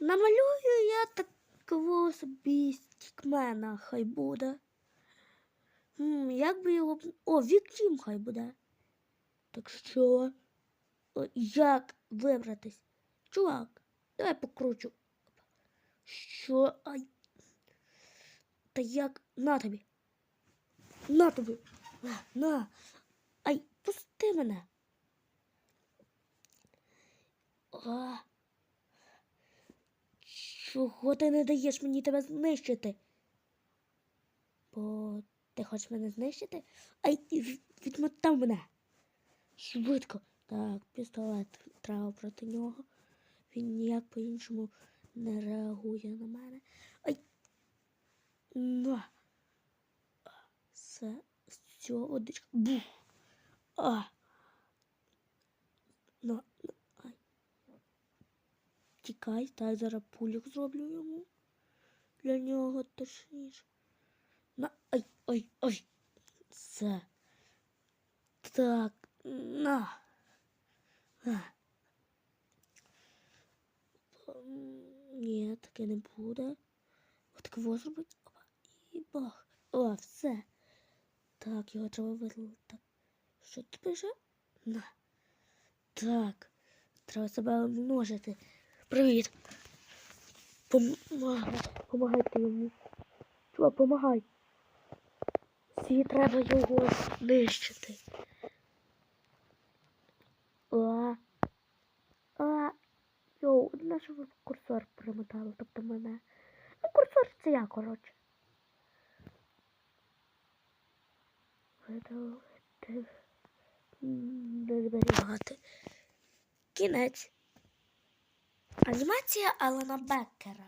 Намалюю я такого собі стікмена, хай буде. М, як би його. О, Віктім хай буде. Так що? О, як вибратись? Чувак, давай покручу. Що? Ай. Та як? На тобі. На тобі. На, На. Ай, пусти мене. А. Чого ти не даєш мені тебе знищити? Бо ти хочеш мене знищити? Ай, відмотав мене. Швидко. Так, пістолет треба проти нього. Він ніяк по-іншому не реагує на мене. Ай. На. Все, з цього водичка. Бух. А. На, ай. Тікай, так, зараз пулік зроблю йому. Для нього точніше. На, ай. Все. Так, на. А. М, Ні, таке не буде. От кого зробити? Опа, і бах. О, все. Так, його треба. Так. Що ти пише? На. Так. Треба себе множити. Привіт. Помагай. Помагайте йому. Чувак, помагай. Всі треба його знищити. А. А. Йоу, на що курсор примотали, тобто мене. Ну, курсор це я, коротше. Не зберігати. Кінець. Анімація Алана Беккера.